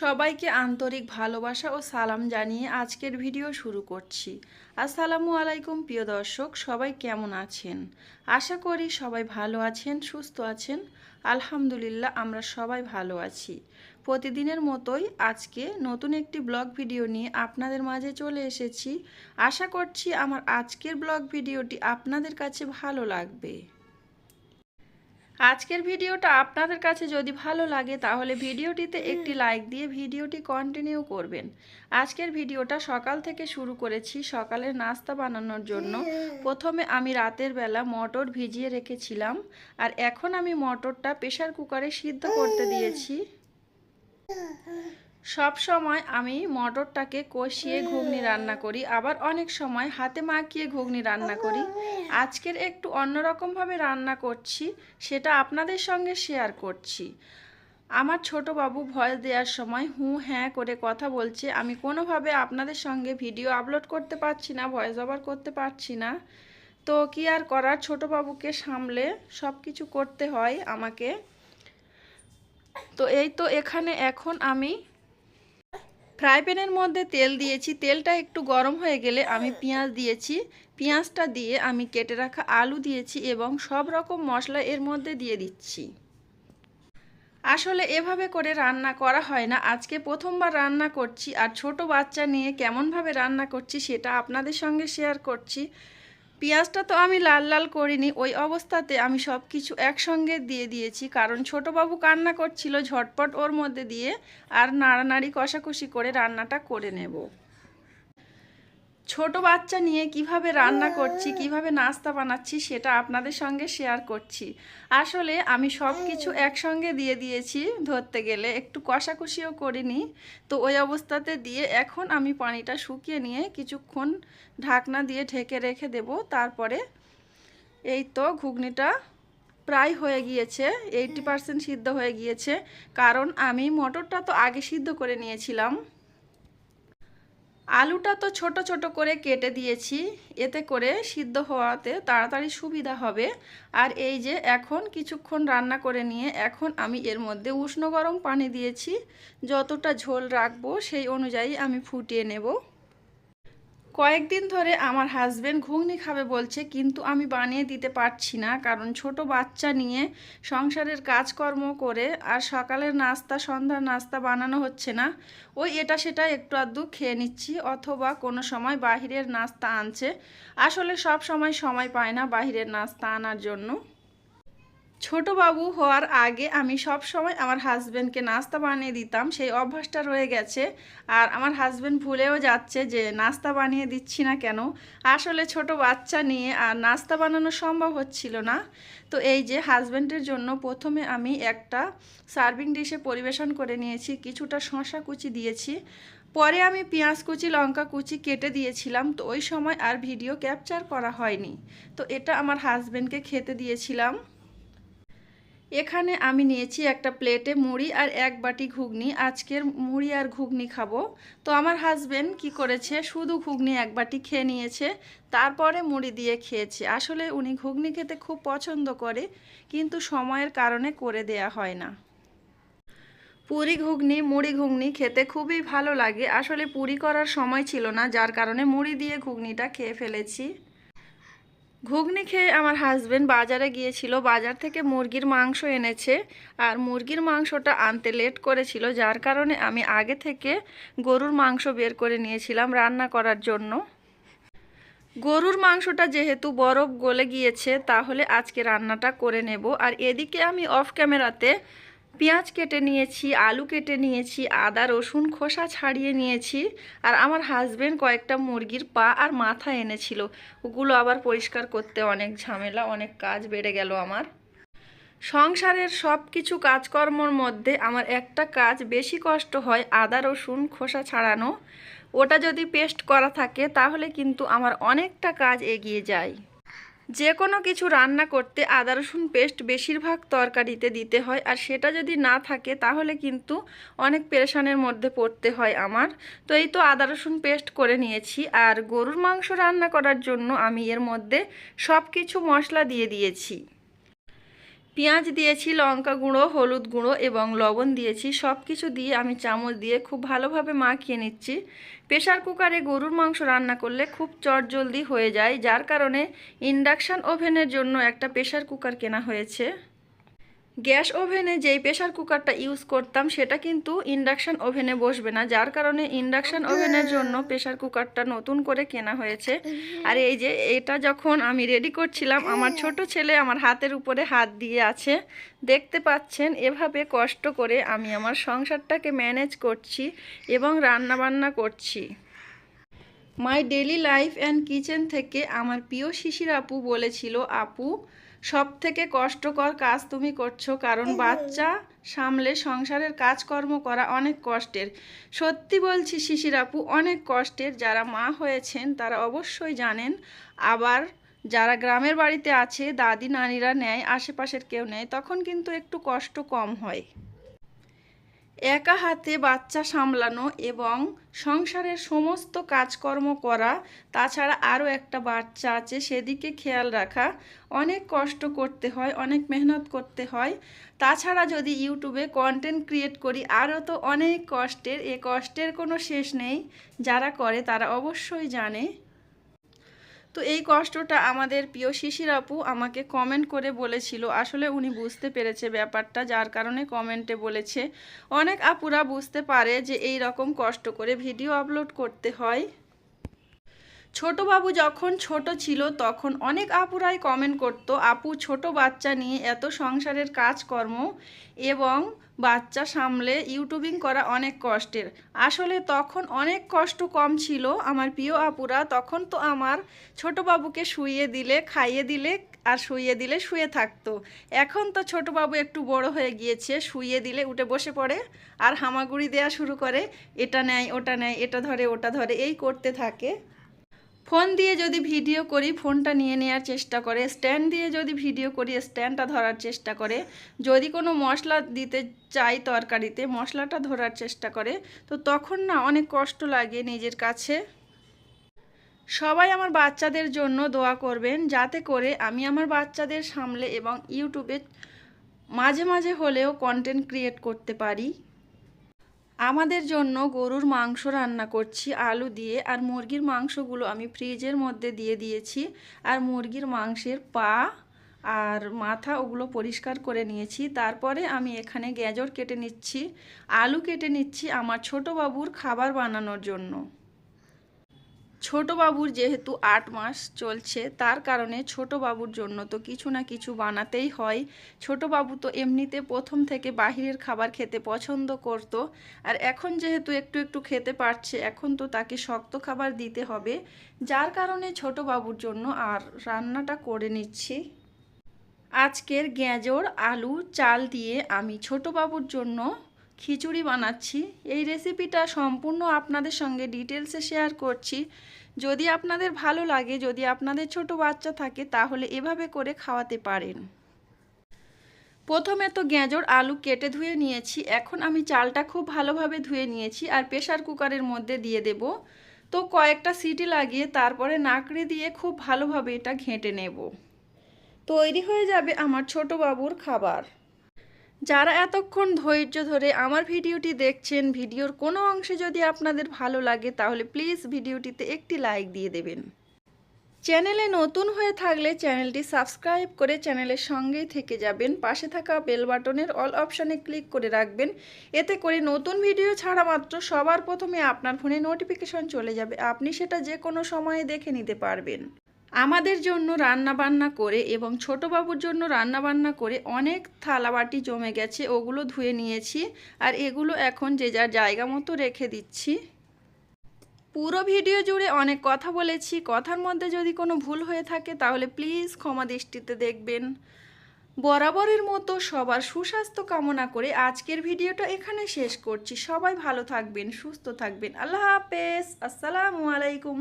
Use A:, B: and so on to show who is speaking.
A: সবাইকে আন্তরিক ভালোবাসা ও সালাম জানিয়ে আজকের ভিডিও শুরু করছি। আসসালামু আলাইকুম, প্রিয় দর্শক, সবাই কেমন আছেন? আশা করি সবাই ভালো আছেন, সুস্থ আছেন। আলহামদুলিল্লাহ, আমরা সবাই ভালো আছি। প্রতিদিনের মতোই আজকে নতুন একটি ব্লগ ভিডিও নিয়ে আপনাদের মাঝে চলে এসেছি। আশা করছি আমার আজকের ব্লগ ভিডিওটি আপনাদের কাছে ভালো লাগবে। আজকের ভিডিওটা আপনাদের কাছে যদি ভালো লাগে তাহলে ভিডিওটিতে একটি লাইক দিয়ে ভিডিওটি কন্টিনিউ করবেন। আজকের ভিডিওটা সকাল থেকে শুরু করেছি সকালের নাস্তা বানানোর জন্য। প্রথমে আমি রাতের বেলা মটর ভিজিয়ে রেখেছিলাম আর এখন আমি মটরটা প্রেশার কুকারে সিদ্ধ করতে দিয়েছি। সব সময় আমি মটরটাকে কষিয়ে ঘুগনি রান্না করি, আবার অনেক সময় হাতে মাখিয়ে ঘুগনি রান্না করি। আজকের একটু অন্যরকমভাবে রান্না করছি, সেটা আপনাদের সঙ্গে শেয়ার করছি। আমার ছোট বাবু ভয়েস দেওয়ার সময় হু হ্যাঁ করে কথা বলছে, আমি কোনোভাবে আপনাদের সঙ্গে ভিডিও আপলোড করতে পারছি না ভয়েস ওভার করতে পারছি না। তো কি আর করার, ছোট বাবুকে সামলে সব কিছু করতে হয় আমাকে। তো এই তো এখানে এখন আমি ফ্রাই প্যানের মধ্যে তেল দিয়েছি। তেলটা একটু গরম হয়ে গেলে আমি পেঁয়াজ দিয়েছি। পেঁয়াজটা দিয়ে আমি কেটে রাখা আলু দিয়েছি এবং সব রকম মশলা এর মধ্যে দিয়ে দিচ্ছি। আসলে এভাবে করে রান্না করা হয় না। আজকে প্রথমবার রান্না করছি আর ছোট বাচ্চা নিয়ে কেমনভাবে রান্না করছি সেটা আপনাদের সঙ্গে শেয়ার করছি। পেঁয়াজটা তো আমি লাল লাল করিনি, ওই অবস্থাতে আমি সব কিছু একসঙ্গে দিয়ে দিয়েছি। কারণ ছোটোবাবু কান্না করছিল ঝটপট ওর মধ্যে দিয়ে, আর নাড়ানাড়ি কষাকষি করে রান্নাটা করে নেব। ছোট বাচ্চা নিয়ে কীভাবে রান্না করছি, কীভাবে নাস্তা বানাচ্ছি সেটা আপনাদের সঙ্গে শেয়ার করছি। আসলে আমি সব কিছু একসঙ্গে দিয়ে দিয়েছি ধরতে গেলে, একটু কষাকষিও করিনি। তো ওই অবস্থাতে দিয়ে এখন আমি পানিটা শুকিয়ে নিয়ে কিছুক্ষণ ঢাকনা দিয়ে ঢেকে রেখে দেব। তারপরে এই তো ঘুগনিটা প্রায় হয়ে গিয়েছে এইটি পারসেন্ট সিদ্ধ হয়ে গিয়েছে। কারণ আমি মটরটা তো আগে সিদ্ধ করে নিয়েছিলাম। আলুটা তো ছোট ছোট করে কেটে দিয়েছি, এতে করে সিদ্ধ হওয়াতে তাড়াতাড়ি সুবিধা হবে। আর এই যে এখন কিছুক্ষণ রান্না করে নিয়ে এখন আমি এর মধ্যে উষ্ণ গরম পানি দিয়েছি, যতটা ঝোল রাখব সেই অনুযায়ী আমি ফুটিয়ে নেব। কয়েকদিন ধরে আমার হাজব্যান্ড ঘুগনি খাবে বলছে, কিন্তু আমি বানিয়ে দিতে পারছি না, কারণ ছোট বাচ্চা নিয়ে সংসারের কাজকর্ম করে আর সকালের নাস্তা, সন্ধ্যার নাস্তা বানানো হচ্ছে না। ওই এটা সেটা একটু আধটু খেয়ে নিচ্ছি, অথবা কোনো সময় বাহিরের নাস্তা আনছে। আসলে সব সময় সময় পায় না বাহিরের নাস্তা আনার জন্য। ছোট বাবু হওয়ার আগে আমি সব সময় আমার হাজব্যান্ডকে নাস্তা বানিয়ে দিতাম, সেই অভ্যাসটা রয়ে গেছে। আর আমার হাজব্যান্ড ভুলেও যাচ্ছে যে নাস্তা বানিয়ে দিচ্ছি না কেন? আসলে ছোট বাচ্চা নিয়ে আর নাস্তা বানানো সম্ভব হচ্ছিল না। তো এই যে হাজব্যান্ডের জন্য প্রথমে আমি একটা সার্ভিং ডিশে পরিবেশন করে নিয়েছি, কিছুটা শশা কুচি দিয়েছি। পরে আমি পেঁয়াজ কুচি, লঙ্কা কুচি কেটে দিয়েছিলাম, তো ওই সময় আর ভিডিও ক্যাপচার করা হয়নি। তো এটা আমার হাজব্যান্ডকে খেতে দিয়েছিলাম। এখানে আমি নিয়েছি একটা প্লেটে মুড়ি আর এক বাটি ঘুগনি। আজকের মুড়ি আর ঘুগনি খাব। তো আমার হাজবেন্ড কি করেছে? শুধু ঘুগনি এক বাটি খেয়ে নিয়েছে, তারপরে মুড়ি দিয়ে খেয়েছে। আসলে উনি ঘুগনি খেতে খুব পছন্দ করে, কিন্তু সময়ের কারণে করে দেয়া হয় না। পুরি ঘুগনি, মুড়ি ঘুগনি খেতে খুবই ভালো লাগে। আসলে পুরি করার সময় ছিল না, যার কারণে মুড়ি দিয়ে ঘুগনিটা খেয়ে ফেলেছি। ঘুগনি খেয়ে আমার হাজব্যান্ড বাজারে গিয়েছিল, বাজার থেকে মুরগির মাংস এনেছে আর মুরগির মাংসটা আনতে লেট করেছিল, যার কারণে আমি আগে থেকে গরুর মাংস বের করে নিয়েছিলাম রান্না করার জন্য। গরুর মাংসটা যেহেতু বরফ গলে গিয়েছে, তাহলে আজকে রান্নাটা করে নেব। আর এদিকে আমি অফ ক্যামেরাতে পেঁয়াজ কেটে নিয়েছি, আলু কেটে নিয়েছি, আদা, রসুন, খোসা ছাড়িয়ে নিয়েছি আর আমার হাজব্যান্ড কয়েকটা মুরগির পা আর মাথা এনেছিল। ওগুলো আবার পরিষ্কার করতে অনেক ঝামেলা, অনেক কাজ বেড়ে গেল আমার। সংসারের সব কিছু কাজকর্মর মধ্যে আমার একটা কাজ বেশি কষ্ট হয়, আদা, রসুন, খোসা ছাড়ানো। ওটা যদি পেস্ট করা থাকে তাহলে কিন্তু আমার অনেকটা কাজ এগিয়ে যায়। যে কোনো কিছু রান্না করতে আদা, রসুন পেস্ট বেশিরভাগ তরকারিতে দিতে হয়। আর সেটা যদি না থাকে, তাহলে কিন্তু অনেক পেরেশানের মধ্যে পড়তে হয় আমার। তো এই তো আদা, রসুন পেস্ট করে নিয়েছি। আর গরুর মাংস রান্না করার জন্য আমি এর মধ্যে সব কিছু মশলা দিয়ে দিয়েছি। পেঁয়াজ দিয়েছি, লঙ্কা গুঁড়ো, হলুদ গুঁড়ো এবং লবণ দিয়েছি। সব কিছু দিয়ে আমি চামচ দিয়ে খুব ভালোভাবে মাখিয়ে নিচ্ছি। প্রেশার কুকারে গরুর মাংস রান্না করলে খুব চটজলদি হয়ে যায়, যার কারণে ইন্ডাকশান ওভেনের জন্য একটা প্রেশার কুকার কেনা হয়েছে। গ্যাস ওভেনে যেই প্রেশার কুকারটা ইউজ করতাম সেটা কিন্তু ইন্ডাকশান ওভেনে বসবে না। যার কারণে ইন্ডাকশান ওভেনের জন্য প্রেশার কুকারটা নতুন করে কেনা হয়েছে। আর এই যে এটা যখন আমি রেডি করছিলাম আমার ছোট ছেলে আমার হাতের উপরে হাত দিয়ে আছে। দেখতে পাচ্ছেন এভাবে কষ্ট করে আমি আমার সংসারটাকে ম্যানেজ করছি এবং রান্না বান্না করছি। My daily life and kitchen থেকে আমার প্রিয় শিশির আপু বলেছিল আপু সব থেকে কষ্টকর কাজ তুমি করছ কারণ বাচ্চা সামলে সংসারের কাজকর্ম করা অনেক কষ্টের। সত্যি বলছি শিশির আপু অনেক কষ্টের। যারা মা হয়েছেন তারা অবশ্যই জানেন। আবার যারা গ্রামের বাড়িতে আছে দাদি নানিরা নেয় আশেপাশের কেউ নেয় তখন কিন্তু একটু কষ্ট কম হয়। একা হাতে বাচ্চা সামলানো এবং সংসারের সমস্ত কাজকর্ম করা, তাছাড়া আরও একটা বাচ্চা আছে, সেদিকে খেয়াল রাখা। অনেক কষ্ট করতে হয়, অনেক মেহনত করতে হয়। তাছাড়া যদি ইউটিউবে কন্টেন্ট ক্রিয়েট করি, আরও তো অনেক কষ্টের, এ কষ্টের কোনো শেষ নেই। যারা করে তারা অবশ্যই জানে। তো এই কষ্টটা আমাদের প্রিয় শিশির আপু আমাকে কমেন্ট করে বলেছিল। আসলে উনি বুঝতে পেরেছে ব্যাপারটা, যার কারণে কমেন্টে বলেছে। অনেক আপুরা বুঝতে পারে যে এই রকম কষ্ট করে ভিডিও আপলোড করতে হয়। ছোট বাবু যখন ছোট ছিল তখন অনেক আপুরাই কমেন্ট করতো, আপু, ছোট বাচ্চা নিয়ে এত সংসারের কাজকর্ম এবং বাচ্চা সামলে ইউটিউবিং করা অনেক কষ্টের। আসলে তখন অনেক কষ্ট কম ছিল আমার প্রিয় আপুরা। তখন তো আমার ছোট বাবুকে শুইয়ে দিলে, খাইয়ে দিলে আর শুইয়ে দিলে শুয়ে থাকতো। এখন তো ছোট বাবু একটু বড় হয়ে গিয়েছে, শুইয়ে দিলে উঠে বসে পড়ে আর হামাগুড়ি দেওয়া শুরু করে, এটা নেয়, ওটা নেয়, এটা ধরে, ওটা ধরে, এই করতে থাকে। ফোন দিয়ে যদি ভিডিও করি, ফোনটা নিয়ে নেওয়ার চেষ্টা করে, স্ট্যান্ড দিয়ে যদি ভিডিও করি, স্ট্যান্ডটা ধরার চেষ্টা করে। যদি কোনো মশলা দিতে চাই তরকারিতে, মশলাটা ধরার চেষ্টা করে, তো তখন না অনেক কষ্ট লাগে নিজের কাছে। সবাই আমার বাচ্চাদের জন্য দোয়া করবেন, যাতে করে আমি আমার বাচ্চাদের সামলে এবং ইউটিউবে মাঝে মাঝে হলেও কন্টেন্ট ক্রিয়েট করতে পারি। আমাদের জন্য গরুর মাংস রান্না করছি, আলু দিয়ে, আর মুরগির মাংসগুলো আমি ফ্রিজের মধ্যে দিয়ে দিয়েছি। আর মুরগির মাংসের পা আর মাথা ওগুলো পরিষ্কার করে নিয়েছি। তারপরে আমি এখানে গ্যাজর কেটে নিচ্ছি। আলু কেটে নিচ্ছি আমার ছোট বাবুর খাবার বানানোর জন্য। ছোট বাবুর যেহেতু আট মাস চলছে, তার কারণে ছোট বাবুর জন্য তো কিছু না কিছু বানাতেই হয়। ছোট বাবু তো এমনিতে প্রথম থেকে বাহিরের খাবার খেতে পছন্দ করত, আর এখন যেহেতু একটু একটু খেতে পারছে, এখন তো তাকে শক্ত খাবার দিতে হবে। যার কারণে ছোট বাবুর জন্য আর রান্নাটা করে নিচ্ছি। আজকের গ্যাজর আলু, চাল দিয়ে আমি ছোট বাবুর জন্য খিচুড়ি বানাচ্ছি। এই রেসিপিটা সম্পূর্ণ আপনাদের সঙ্গে ডিটেলসে শেয়ার করছি। যদি আপনাদের ভালো লাগে, যদি আপনাদের ছোট বাচ্চা থাকে, তাহলে এভাবে করে খাওয়াতে পারেন। প্রথমে তো গেঁজর, আলু কেটে ধুয়ে নিয়েছি। এখন আমি চালটা খুব ভালোভাবে ধুয়ে নিয়েছি আর প্রেশার কুকারের মধ্যে দিয়ে দেব। তো কয়েকটা সিটি লাগিয়ে তারপরে নাকড়ে দিয়ে খুব ভালোভাবে এটা ঘেঁটে নেব। তৈরি হয়ে যাবে আমার ছোট বাবুর খাবার। যারা এতক্ষণ ধৈর্য ধরে আমার ভিডিওটি দেখছেন, ভিডিওর কোনো অংশে যদি আপনাদের ভালো লাগে, তাহলে প্লিজ ভিডিওটিতে একটি লাইক দিয়ে দেবেন। চ্যানেলে নতুন হয়ে থাকলে চ্যানেলটি সাবস্ক্রাইব করে চ্যানেলের সঙ্গেই থেকে যাবেন। পাশে থাকা বেল বাটনের অল অপশানে ক্লিক করে রাখবেন। এতে করে নতুন ভিডিও ছাড়া মাত্র সবার প্রথমে আপনার ফোনে নোটিফিকেশন চলে যাবে। আপনি সেটা যে কোনো সময়ে দেখে নিতে পারবেন। আমাদের জন্য রান্না বান্না করে এবং ছোট বাবুর জন্য রান্না বান্না করে অনেক থালাবাটি জমে গেছে, ওগুলো ধুয়ে নিয়েছি আর এগুলো এখন যে যার জায়গা মতো রেখে দিচ্ছি। পুরো ভিডিও জুড়ে অনেক কথা বলেছি, কথার মধ্যে যদি কোনো ভুল হয়ে থাকে তাহলে প্লিজ ক্ষমা দৃষ্টিতে দেখবেন। বরাবরের মতো সবার সুস্বাস্থ্য কামনা করে আজকের ভিডিওটা এখানে শেষ করছি। সবাই ভালো থাকবেন, সুস্থ থাকবেন। আল্লাহ হাফেজ। আসসালামু আলাইকুম।